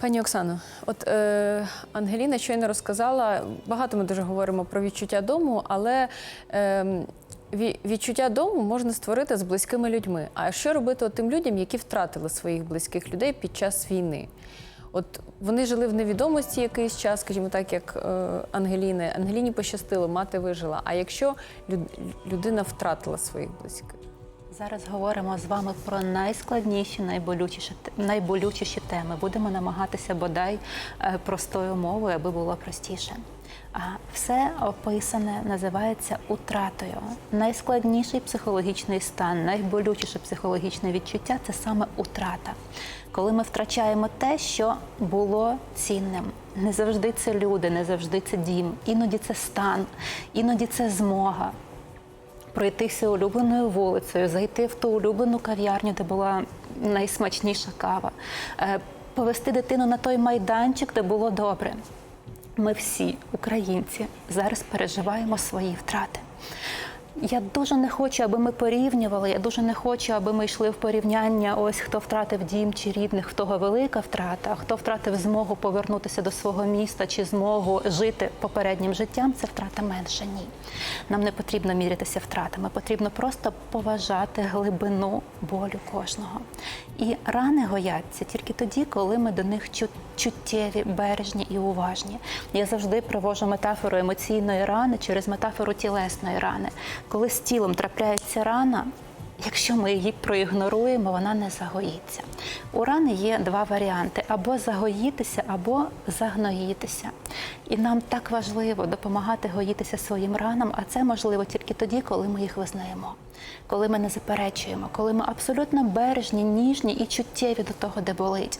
Пані Оксано, от е, Ангеліна щойно розказала, багато ми дуже говоримо про відчуття дому, але е, відчуття дому можна створити з близькими людьми. А що робити от тим людям, які втратили своїх близьких людей під час війни? От вони жили в невідомості якийсь час, скажімо так, як е, Ангеліни. Ангеліні пощастило, мати вижила. А якщо люд- людина втратила своїх близьких? Зараз говоримо з вами про найскладніші, найболючіші, найболючіші теми. Будемо намагатися бодай е, простою мовою, аби було простіше. А все описане називається утратою. Найскладніший психологічний стан, найболючіше психологічне відчуття це саме утрата. Коли ми втрачаємо те, що було цінним. Не завжди це люди, не завжди це дім, іноді це стан, іноді це змога пройтися улюбленою вулицею, зайти в ту улюблену кав'ярню, де була найсмачніша кава, е, повести дитину на той майданчик, де було добре. Ми всі, українці, зараз переживаємо свої втрати. Я дуже не хочу, аби ми порівнювали. Я дуже не хочу, аби ми йшли в порівняння. Ось хто втратив дім чи рідних, в того велика втрата, хто втратив змогу повернутися до свого міста чи змогу жити попереднім життям. Це втрата менша. Ні. Нам не потрібно мірятися втратами. Потрібно просто поважати глибину болю кожного. І рани гояться тільки тоді, коли ми до них чуттєві, бережні і уважні. Я завжди привожу метафору емоційної рани через метафору тілесної рани. Коли з тілом трапляється рана, якщо ми її проігноруємо, вона не загоїться. У рани є два варіанти: або загоїтися, або загноїтися. І нам так важливо допомагати гоїтися своїм ранам, а це можливо тільки тоді, коли ми їх визнаємо, коли ми не заперечуємо, коли ми абсолютно бережні, ніжні і чуттєві до того, де болить.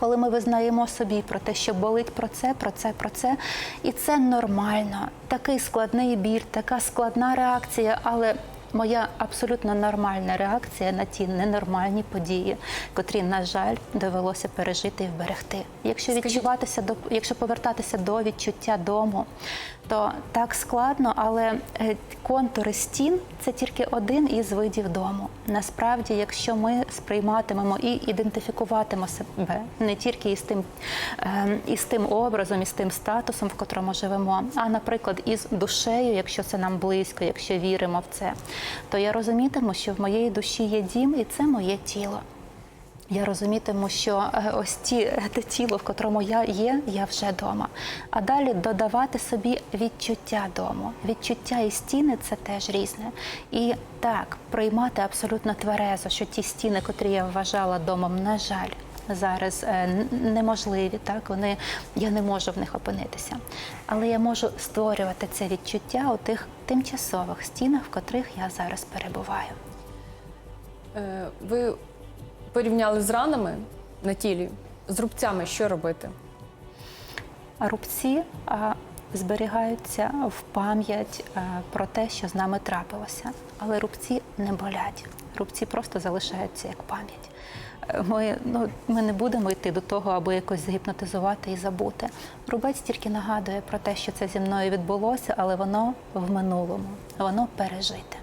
Коли ми визнаємо собі про те, що болить про це, про це, про це, і це нормально. Такий складний бір, така складна реакція, але моя абсолютно нормальна реакція на ті ненормальні події, котрі, на жаль, довелося пережити і вберегти. Якщо відчуватися до, якщо повертатися до відчуття дому, то так складно, але е, контури стін це тільки один із видів дому. Насправді, якщо ми сприйматимемо і ідентифікуватимемо себе не тільки із тим, е, із тим образом, із тим статусом, в котрому живемо, а наприклад, із душею, якщо це нам близько, якщо віримо в це, то я розумітиму, що в моєї душі є дім, і це моє тіло. Я розумітиму, що е, ось ті те тіло, в котрому я є, я вже вдома. А далі додавати собі відчуття дому. Відчуття і стіни це теж різне. І так, приймати абсолютно тверезо, що ті стіни, котрі я вважала домом, на жаль. Зараз е, неможливі, так вони я не можу в них опинитися, але я можу створювати це відчуття у тих тимчасових стінах, в котрих я зараз перебуваю. Е, ви порівняли з ранами на тілі, з рубцями, що робити? Рубці зберігаються в пам'ять про те, що з нами трапилося. Але рубці не болять. Рубці просто залишаються як пам'ять. Е, Ми, ну, ми не будемо йти до того, аби якось загіпнотизувати і забути. Рубець тільки нагадує про те, що це зі мною відбулося, але воно в минулому, воно пережите.